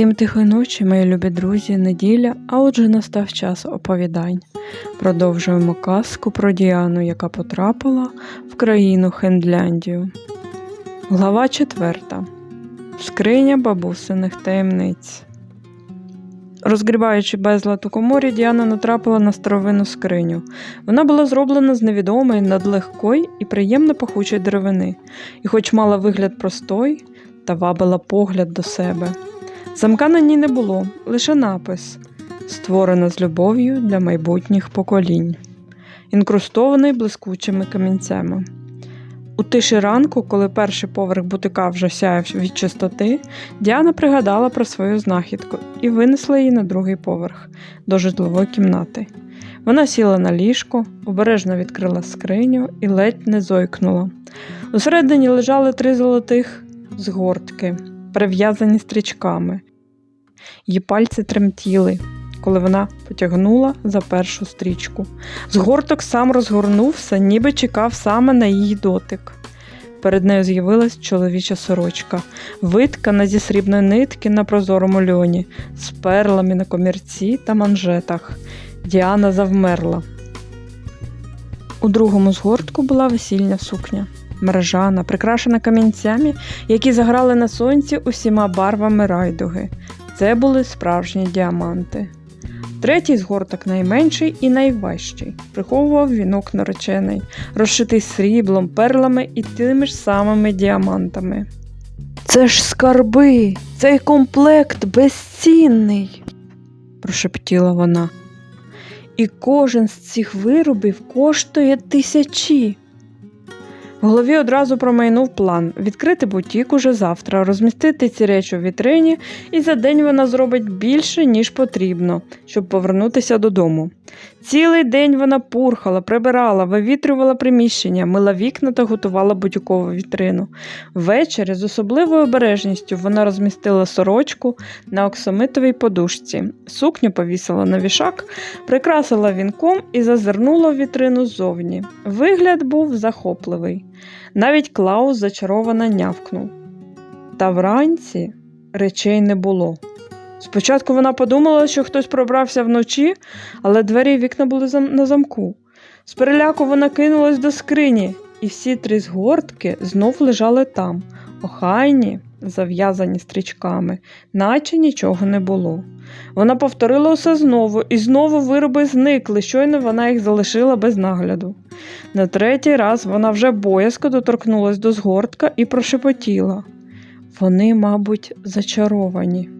Всім тихої ночі, мої любі друзі, неділя, а отже настав час оповідань. Продовжуємо казку про Діану, яка потрапила в країну Хендляндію. Глава 4. Скриня бабусиних таємниць. Розгрібаючи безлад у коморі, Діана натрапила на старовинну скриню. Вона була зроблена з невідомої, надлегкої і приємно пахучої деревини, і, хоч мала вигляд простой, та вабила погляд до себе. Замка на ній не було, лише напис створена з любов'ю для майбутніх поколінь, інкрустований блискучими камінцями. У тиші ранку, коли перший поверх бутика вже сяяв від чистоти, Діана пригадала про свою знахідку і винесла її на другий поверх до житлової кімнати. Вона сіла на ліжко, обережно відкрила скриню і ледь не зойкнула. Усередині лежали три золотих згортки, прив'язані стрічками. Її пальці тремтіли, коли вона потягнула за першу стрічку. Згорток сам розгорнувся, ніби чекав саме на її дотик. Перед нею з'явилась чоловіча сорочка, виткана зі срібної нитки на прозорому льоні, з перлами на комірці та манжетах. Діана завмерла. У другому згортку була весільня сукня, мережана, прикрашена камінцями, які заграли на сонці усіма барвами райдуги. Це були справжні діаманти. Третій згорток найменший і найважчий, приховував вінок наречений, розшитий сріблом, перлами і тими ж самими діамантами. Це ж скарби, цей комплект безцінний, прошептіла вона. І кожен з цих виробів коштує тисячі. В голові одразу промайнув план відкрити бутік уже завтра, розмістити ці речі у вітрині, і за день вона зробить більше, ніж потрібно, щоб повернутися додому. Цілий день вона пурхала, прибирала, вивітрювала приміщення, мила вікна та готувала бутікову вітрину. Ввечері з особливою обережністю вона розмістила сорочку на оксамитовій подушці, сукню повісила на вішак, прикрасила вінком і зазирнула в вітрину ззовні. Вигляд був захопливий. Навіть Клаус зачаровано нявкнув. Та вранці речей не було. Спочатку вона подумала, що хтось пробрався вночі, але двері і вікна були на замку. З переляку вона кинулась до скрині, і всі три згортки знов лежали там, охайні, зав'язані стрічками, наче нічого не було. Вона повторила усе знову, і знову вироби зникли, щойно вона їх залишила без нагляду. На третій раз вона вже боязко доторкнулась до згортка і прошепотіла. Вони, мабуть, зачаровані.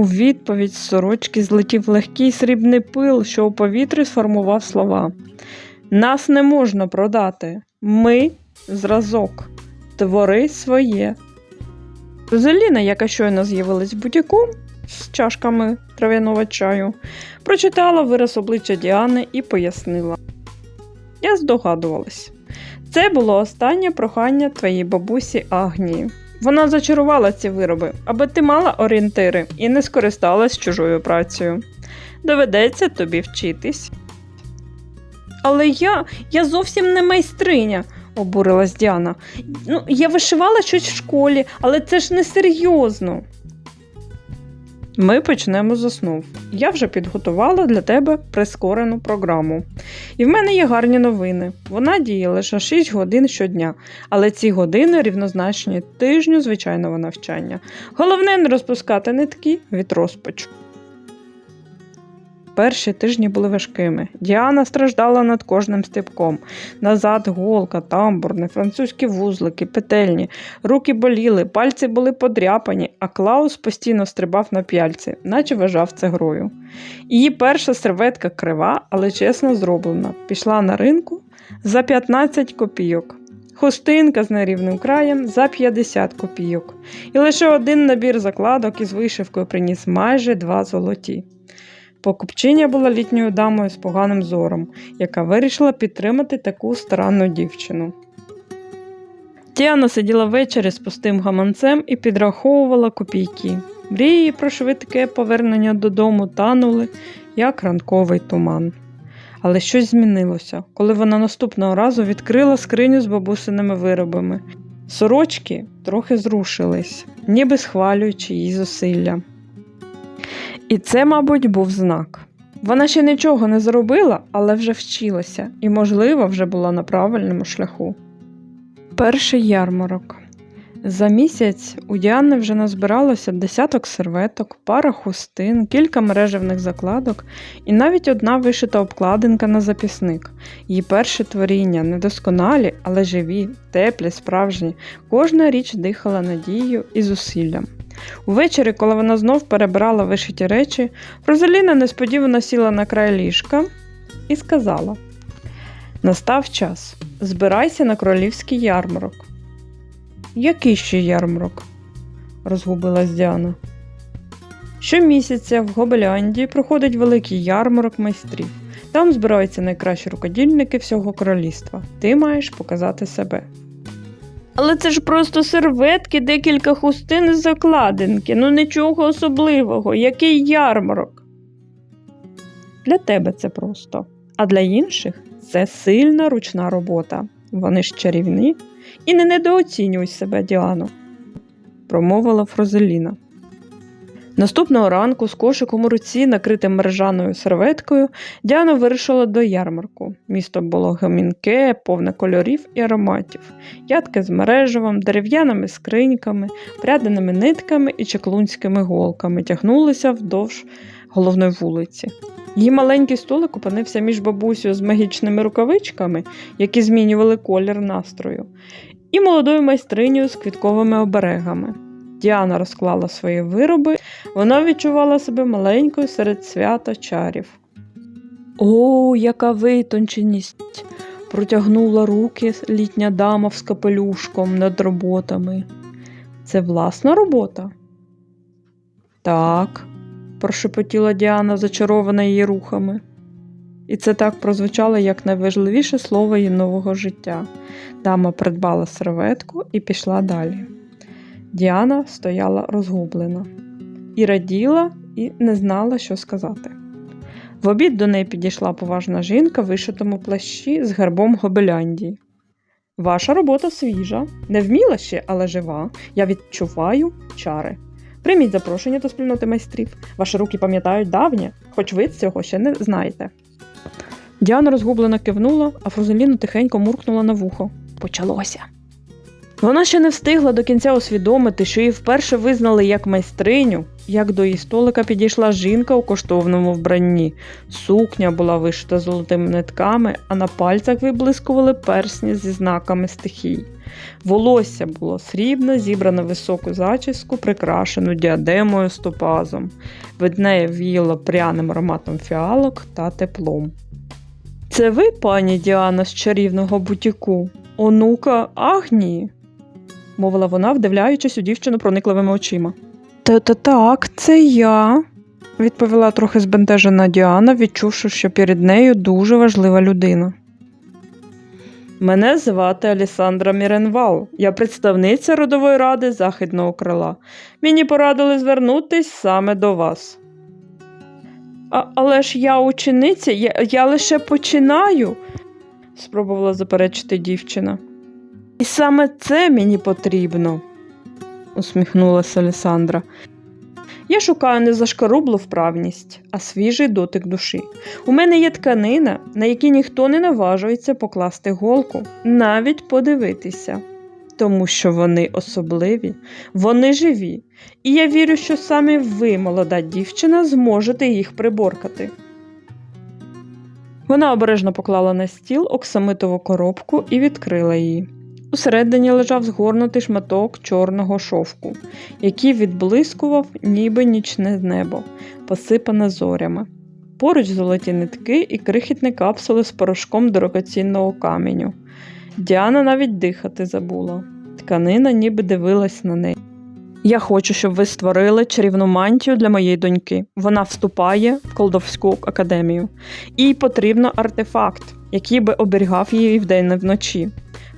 У відповідь з сорочки злетів легкий срібний пил, що у повітрі сформував слова. Нас не можна продати. Ми зразок. Твори своє. Зеліна, яка щойно з'явилась в бутіку з чашками трав'яного чаю, прочитала вираз обличчя Діани і пояснила. Я здогадувалась. Це було останнє прохання твоїй бабусі Агнії. Вона зачарувала ці вироби, аби ти мала орієнтири і не скористалась чужою працею. Доведеться тобі вчитись. Але я, я зовсім не майстриня, обурилась Діана. Ну, я вишивала щось в школі, але це ж не серйозно. Ми почнемо з основ. Я вже підготувала для тебе прискорену програму. І в мене є гарні новини. Вона діє лише 6 годин щодня, але ці години рівнозначні тижню звичайного навчання. Головне не розпускати нитки від розпачу. Перші тижні були важкими. Діана страждала над кожним стипком. Назад голка, тамбурни, французькі вузлики, петельні. Руки боліли, пальці були подряпані, а Клаус постійно стрибав на п'яльці, наче вважав це грою. Її перша серветка крива, але чесно зроблена. Пішла на ринку за 15 копійок. Хустинка з нерівним краєм за 50 копійок. І лише один набір закладок із вишивкою приніс майже два золоті. Покупчиня була літньою дамою з поганим зором, яка вирішила підтримати таку старанну дівчину. Тіана сиділа ввечері з пустим гаманцем і підраховувала копійки. Мрії про швидке повернення додому танули, як ранковий туман. Але щось змінилося, коли вона наступного разу відкрила скриню з бабусиними виробами. Сорочки трохи зрушились, ніби схвалюючи її зусилля. І це, мабуть, був знак. Вона ще нічого не зробила, але вже вчилася і, можливо, вже була на правильному шляху. Перший ярмарок. За місяць у Діани вже назбиралося десяток серветок, пара хустин, кілька мережевних закладок і навіть одна вишита обкладинка на записник. Її перше творіння недосконалі, але живі, теплі, справжні. Кожна річ дихала надією і зусиллям. Увечері, коли вона знов перебирала вишиті речі, Розаліна несподівано сіла на край ліжка і сказала: Настав час, збирайся на королівський ярмарок. Який ще ярмарок? розгубилась Діана. Щомісяця в Гобеляндії проходить великий ярмарок майстрів. Там збираються найкращі рукодільники всього королівства. Ти маєш показати себе. Але це ж просто серветки, декілька хустин і закладинки. Ну нічого особливого. Який ярмарок? Для тебе це просто. А для інших це сильна ручна робота. Вони ж чарівні. І не недооцінюй себе, Діано, промовила Фрозеліна. Наступного ранку з кошиком у руці, накритим мережаною серветкою, Діана вирішила до ярмарку. Місто було гамінке, повне кольорів і ароматів, ядки з мережевом, дерев'яними скриньками, пряденими нитками і чеклунськими голками тягнулися вдовж головної вулиці. Її маленький столик опинився між бабусею з магічними рукавичками, які змінювали колір настрою, і молодою майстринею з квітковими оберегами. Діана розклала свої вироби, вона відчувала себе маленькою серед свята чарів. О, яка витонченість! протягнула руки літня дама з капелюшком над роботами. Це власна робота? Так, прошепотіла Діана, зачарована її рухами. І це так прозвучало як найважливіше слово її нового життя. Дама придбала серветку і пішла далі. Діана стояла розгублена і раділа, і не знала, що сказати. В обід до неї підійшла поважна жінка в вишитому плащі з гербом Гобеляндії. Ваша робота свіжа, не вміла ще, але жива. Я відчуваю чари. Прийміть запрошення до спільноти майстрів. Ваші руки пам'ятають давнє, хоч ви цього ще не знаєте. Діана розгублено кивнула, а Фрузеліна тихенько муркнула на вухо. Почалося. Вона ще не встигла до кінця усвідомити, що її вперше визнали як майстриню, як до її столика підійшла жінка у коштовному вбранні. Сукня була вишита золотими нитками, а на пальцях виблискували персні зі знаками стихій. Волосся було срібне, зібране високу зачіску, прикрашену діадемою з топазом. Від неї віяло пряним ароматом фіалок та теплом. Це ви, пані Діана, з чарівного бутіку? Онука Агнії? Мовила вона, вдивляючись у дівчину проникливими очима. Та-та так, це я, відповіла трохи збентежена Діана, відчувши, що перед нею дуже важлива людина. Мене звати Алісандра Міренвал. Я представниця родової ради західного крила. Мені порадили звернутись саме до вас. А, але ж я учениця, я, я лише починаю, спробувала заперечити дівчина. І саме це мені потрібно, усміхнулася Алісандра. Я шукаю не зашкарублу вправність, а свіжий дотик душі. У мене є тканина, на якій ніхто не наважується покласти голку, навіть подивитися, тому що вони особливі, вони живі, і я вірю, що саме ви, молода дівчина, зможете їх приборкати. Вона обережно поклала на стіл оксамитову коробку і відкрила її. Усередині лежав згорнутий шматок чорного шовку, який відблискував, ніби нічне небо, посипане зорями. Поруч золоті нитки і крихітні капсули з порошком дорогоцінного каменю. Діана навіть дихати забула. Тканина ніби дивилась на неї. Я хочу, щоб ви створили чарівну мантію для моєї доньки. Вона вступає в колдовську академію. Їй потрібно артефакт, який би оберігав її вдень і вночі.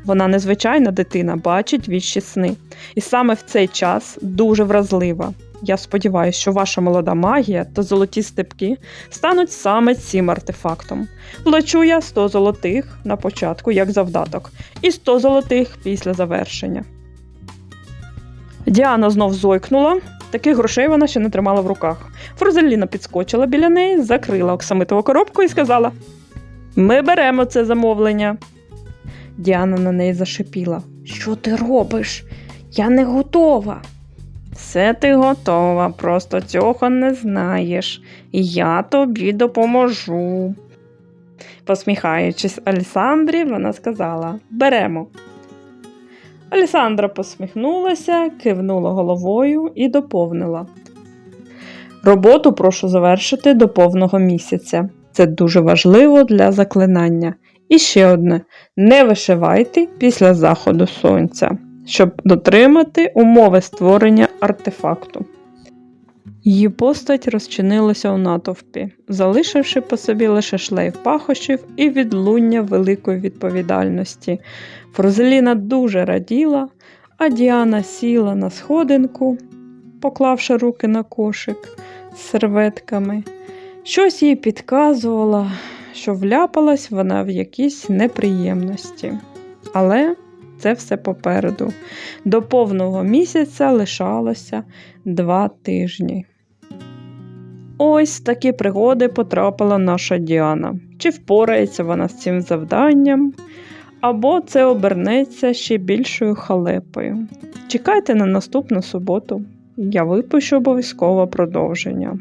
Вона незвичайна дитина, бачить віщі сни. І саме в цей час дуже вразлива. Я сподіваюся, що ваша молода магія та золоті степки стануть саме цим артефактом. Плачу я 100 золотих на початку як завдаток, і 100 золотих після завершення. Діана знов зойкнула. Таких грошей вона ще не тримала в руках. Фрузеліна підскочила біля неї, закрила оксамитову коробку і сказала: Ми беремо це замовлення. Діана на неї зашипіла. Що ти робиш? Я не готова. Все ти готова, просто цього не знаєш. І я тобі допоможу. Посміхаючись Алісандрі, вона сказала: Беремо. Алісандра посміхнулася, кивнула головою і доповнила. Роботу прошу завершити до повного місяця. Це дуже важливо для заклинання. І ще одне: не вишивайте після заходу сонця, щоб дотримати умови створення артефакту. Її постать розчинилася у натовпі, залишивши по собі лише шлейф пахощів і відлуння великої відповідальності. Фрозеліна дуже раділа, а Діана сіла на сходинку, поклавши руки на кошик з серветками. Щось їй підказувало, що вляпалась вона в якісь неприємності. Але це все попереду. До повного місяця лишалося два тижні. Ось такі пригоди потрапила наша Діана. Чи впорається вона з цим завданням, або це обернеться ще більшою халепою. Чекайте на наступну суботу. Я випущу обов'язково продовження.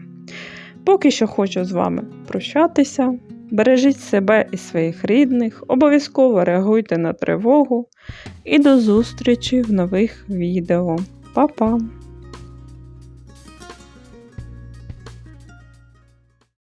Поки що хочу з вами прощатися. Бережіть себе і своїх рідних, обов'язково реагуйте на тривогу і до зустрічі в нових відео. Па-па!